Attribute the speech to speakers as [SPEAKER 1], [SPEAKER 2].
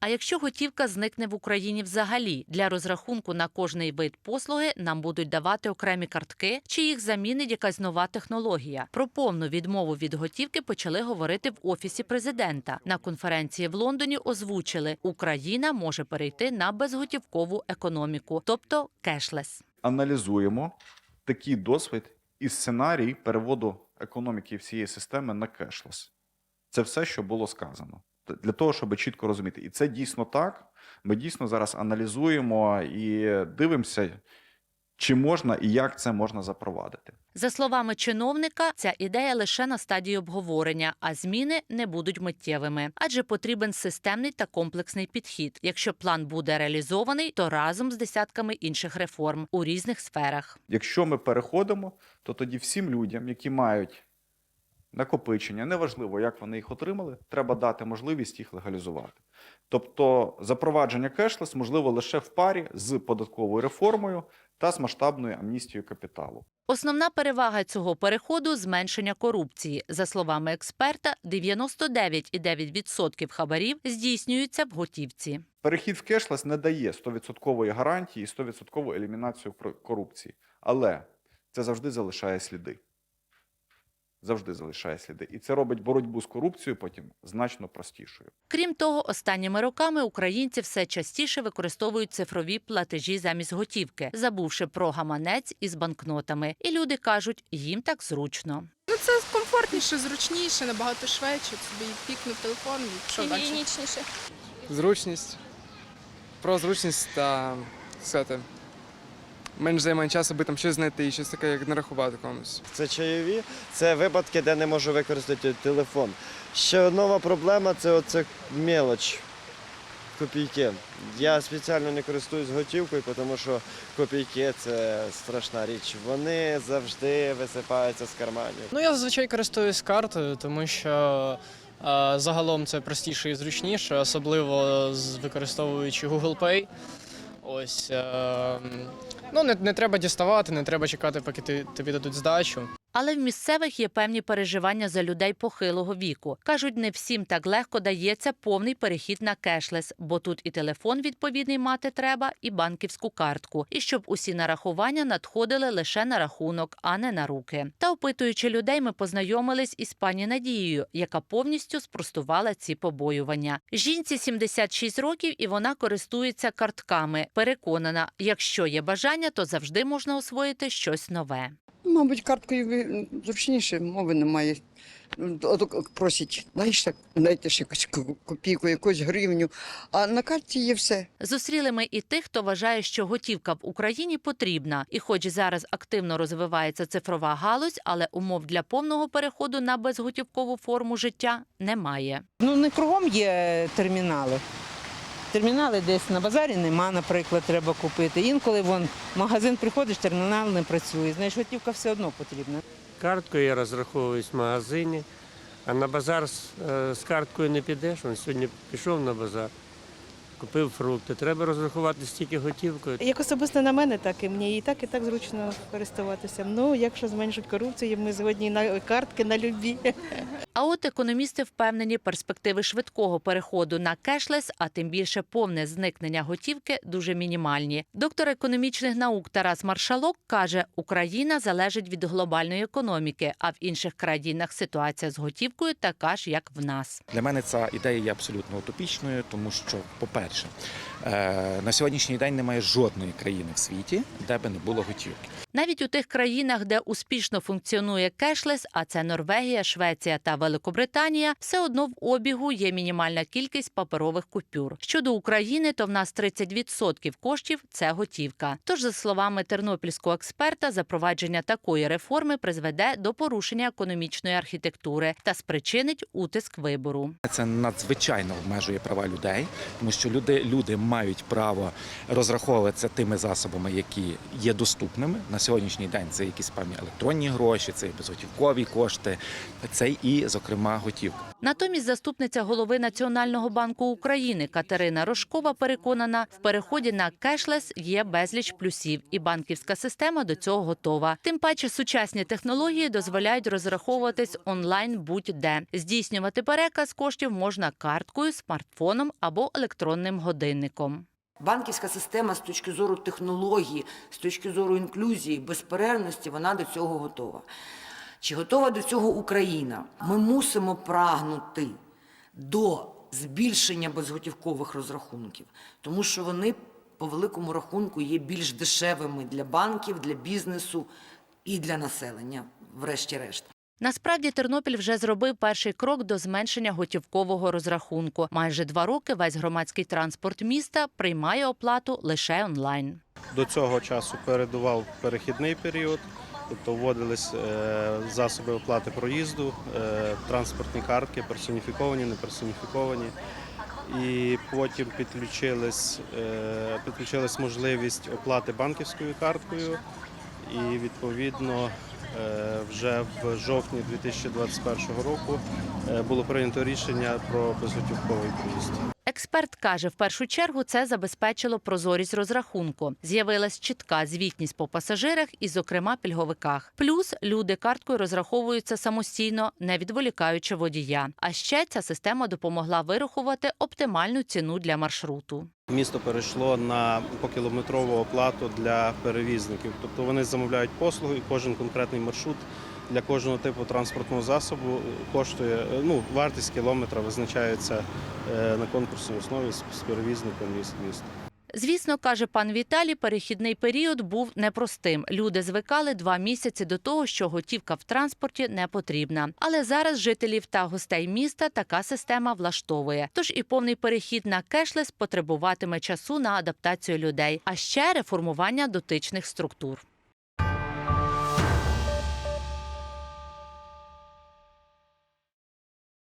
[SPEAKER 1] А якщо готівка зникне в Україні взагалі, для розрахунку на кожний вид послуги нам будуть давати окремі картки, чи їх замінить якась нова технологія. Про повну відмову від готівки почали говорити в офісі президента. На конференції в Лондоні озвучили, Україна може перейти на безготівкову економіку, тобто кешлес.
[SPEAKER 2] аналізуємо такий досвід і сценарій переводу економіки всієї системи на кешлес. Це все, що було сказано. Для того, щоб чітко розуміти. І це дійсно так. Ми дійсно зараз аналізуємо і дивимося, чи можна і як це можна запровадити.
[SPEAKER 1] За словами чиновника, ця ідея лише на стадії обговорення, а зміни не будуть миттєвими, адже потрібен системний та комплексний підхід. Якщо план буде реалізований, то разом з десятками інших реформ у різних сферах.
[SPEAKER 2] Якщо ми переходимо, то тоді всім людям, які мають накопичення, неважливо, як вони їх отримали, треба дати можливість їх легалізувати. Тобто запровадження кешлес можливо лише в парі з податковою реформою та з масштабною амністією капіталу.
[SPEAKER 1] Основна перевага цього переходу зменшення корупції. За словами експерта, 99,9% хабарів здійснюються в готівці.
[SPEAKER 2] Перехід в кешлес не дає 100% гарантії і 100% елімінацію корупції, але це завжди залишає сліди. Завжди залишає сліди. І це робить боротьбу з корупцією потім значно простішою.
[SPEAKER 1] Крім того, останніми роками українці все частіше використовують цифрові платежі замість готівки, забувши про гаманець із банкнотами. І люди кажуть, їм так зручно.
[SPEAKER 3] Ну це комфортніше, зручніше, набагато швидше. Собі пікнув телефон і що далі.
[SPEAKER 4] Зручність. Про зручність та сказати. Менш займає часу, аби там щось знайти і щось таке, як нарахувати комусь.
[SPEAKER 5] Це чайові, це випадки, де не можу використати телефон. Ще нова проблема це оце мелоч. Копійки. Я спеціально не користуюсь готівкою, тому що копійки це страшна річ. Вони завжди висипаються з карманів.
[SPEAKER 6] Ну, я зазвичай користуюсь картою, тому що е, загалом це простіше і зручніше, особливо використовуючи Google Pay. Ось е, ну не, не треба діставати, не треба чекати, поки ти, тобі дадуть здачу.
[SPEAKER 1] Але в місцевих є певні переживання за людей похилого віку. Кажуть, не всім так легко дається повний перехід на кешлес, бо тут і телефон відповідний мати треба, і банківську картку, і щоб усі нарахування надходили лише на рахунок, а не на руки. Та опитуючи людей, ми познайомились із пані Надією, яка повністю спростувала ці побоювання. Жінці 76 років, і вона користується картками. Переконана, якщо є бажання, то завжди можна освоїти щось нове.
[SPEAKER 7] Мабуть, карткою ви- зручніше, мови немає. От просять, знаєш, так, дайте ж якусь копійку, якусь гривню, а на карті є все.
[SPEAKER 1] Зустріли ми і тих, хто вважає, що готівка в Україні потрібна. І хоч зараз активно розвивається цифрова галузь, але умов для повного переходу на безготівкову форму життя немає.
[SPEAKER 8] Ну, не кругом є термінали. Термінали десь на базарі нема, наприклад, треба купити. Інколи вон в магазин приходиш, термінал не працює. Знаєш, готівка все одно потрібна.
[SPEAKER 9] Карткою я розраховуюсь в магазині, а на базар з, е, з карткою не підеш. Он сьогодні пішов на базар, купив фрукти. Треба розрахувати стільки готівкою.
[SPEAKER 10] Як особисто на мене, так і мені і так, і так зручно користуватися. Ну, якщо зменшить корупцію, ми згодні на картки на любі.
[SPEAKER 1] А от економісти впевнені, перспективи швидкого переходу на кешлес, а тим більше повне зникнення готівки, дуже мінімальні. Доктор економічних наук Тарас Маршалок каже, Україна залежить від глобальної економіки, а в інших країнах ситуація з готівкою така ж, як в нас.
[SPEAKER 11] Для мене ця ідея є абсолютно утопічною, тому що, по-перше, е, на сьогоднішній день немає жодної країни в світі, де би не було готівки.
[SPEAKER 1] Навіть у тих країнах, де успішно функціонує кешлес, а це Норвегія, Швеція та Великобританія, все одно в обігу є мінімальна кількість паперових купюр. Щодо України, то в нас 30% коштів це готівка. Тож, за словами тернопільського експерта, запровадження такої реформи призведе до порушення економічної архітектури та спричинить утиск вибору.
[SPEAKER 11] Це надзвичайно обмежує права людей, тому що люди, люди мають право розраховуватися тими засобами, які є доступними на сьогоднішній день. Це якісь певні електронні гроші, це безготівкові кошти, це і зокрема готівка.
[SPEAKER 1] Натомість заступниця голови Національного банку України Катерина Рожкова переконана, в переході на кешлес є безліч плюсів, і банківська система до цього готова. Тим паче сучасні технології дозволяють розраховуватись онлайн будь-де. Здійснювати переказ коштів можна карткою, смартфоном або електронним годинником.
[SPEAKER 12] Банківська система з точки зору технології, з точки зору інклюзії, безперервності, вона до цього готова. Чи готова до цього Україна? Ми мусимо прагнути до збільшення безготівкових розрахунків, тому що вони по великому рахунку є більш дешевими для банків, для бізнесу і для населення, врешті-решт.
[SPEAKER 1] Насправді Тернопіль вже зробив перший крок до зменшення готівкового розрахунку. Майже два роки весь громадський транспорт міста приймає оплату лише онлайн.
[SPEAKER 13] До цього часу передував перехідний період, тобто вводились е, засоби оплати проїзду, е, транспортні картки, персоніфіковані, неперсоніфіковані. І потім підключились, е, підключилась можливість оплати банківською карткою. І відповідно вже в жовтні 2021 року було прийнято рішення про безготівковий проїзд.
[SPEAKER 1] Експерт каже, в першу чергу це забезпечило прозорість розрахунку. З'явилась чітка звітність по пасажирах і, зокрема, пільговиках. Плюс люди карткою розраховуються самостійно, не відволікаючи водія. А ще ця система допомогла вирахувати оптимальну ціну для маршруту.
[SPEAKER 13] Місто перейшло на покілометрову оплату для перевізників. Тобто вони замовляють послугу і кожен конкретний маршрут для кожного типу транспортного засобу коштує, е, ну, вартість кілометра визначається е, на конкурсній основі з перевізником міст міста.
[SPEAKER 1] Звісно, каже пан Віталій, перехідний період був непростим. Люди звикали два місяці до того, що готівка в транспорті не потрібна. Але зараз жителів та гостей міста така система влаштовує. Тож і повний перехід на кешлес потребуватиме часу на адаптацію людей, а ще реформування дотичних структур.